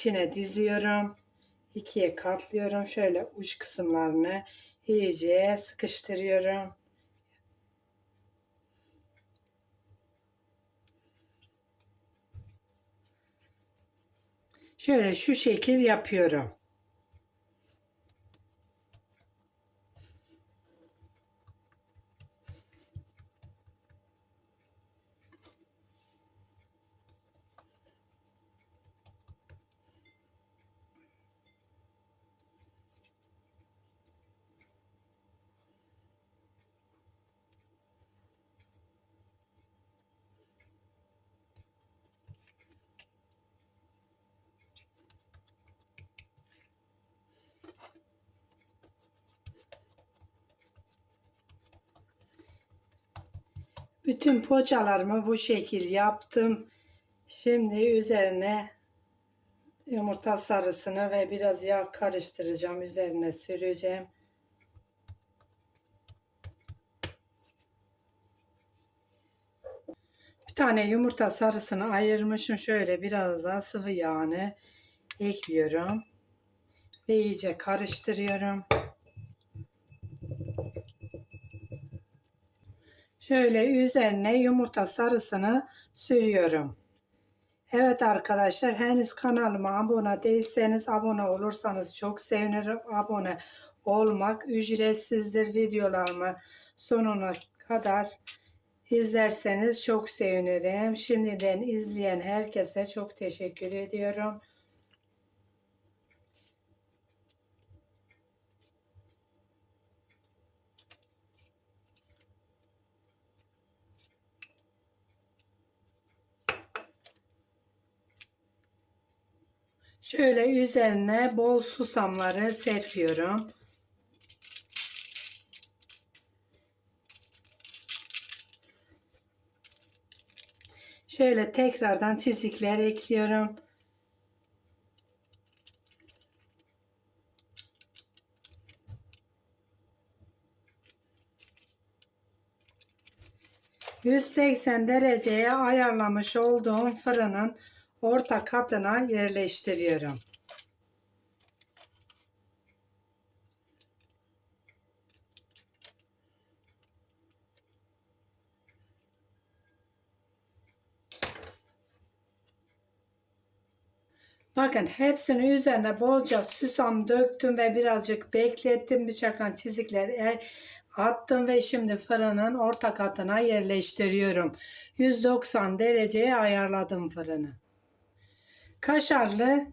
içine diziyorum. ikiye katlıyorum. Şöyle uç kısımlarını iyice sıkıştırıyorum. Şöyle şu şekil yapıyorum. Bütün poğaçalarımı bu şekil yaptım. Şimdi üzerine yumurta sarısını ve biraz yağ karıştıracağım. Üzerine süreceğim. Bir tane yumurta sarısını ayırmışım. Şöyle biraz daha sıvı yağını ekliyorum. Ve iyice karıştırıyorum. Şöyle üzerine yumurta sarısını sürüyorum. Evet arkadaşlar henüz kanalıma abone değilseniz abone olursanız çok sevinirim. Abone olmak ücretsizdir. Videolarımı sonuna kadar izlerseniz çok sevinirim. Şimdiden izleyen herkese çok teşekkür ediyorum. Şöyle üzerine bol susamları serpiyorum. Şöyle tekrardan çizikler ekliyorum. ...180 dereceye ayarlamış olduğum fırının orta katına yerleştiriyorum. Bakın hepsini üzerine bolca susam döktüm ve birazcık beklettim. Bıçakla çizikleri attım ve şimdi fırının orta katına yerleştiriyorum. 190 dereceye ayarladım fırını. Kaşarlı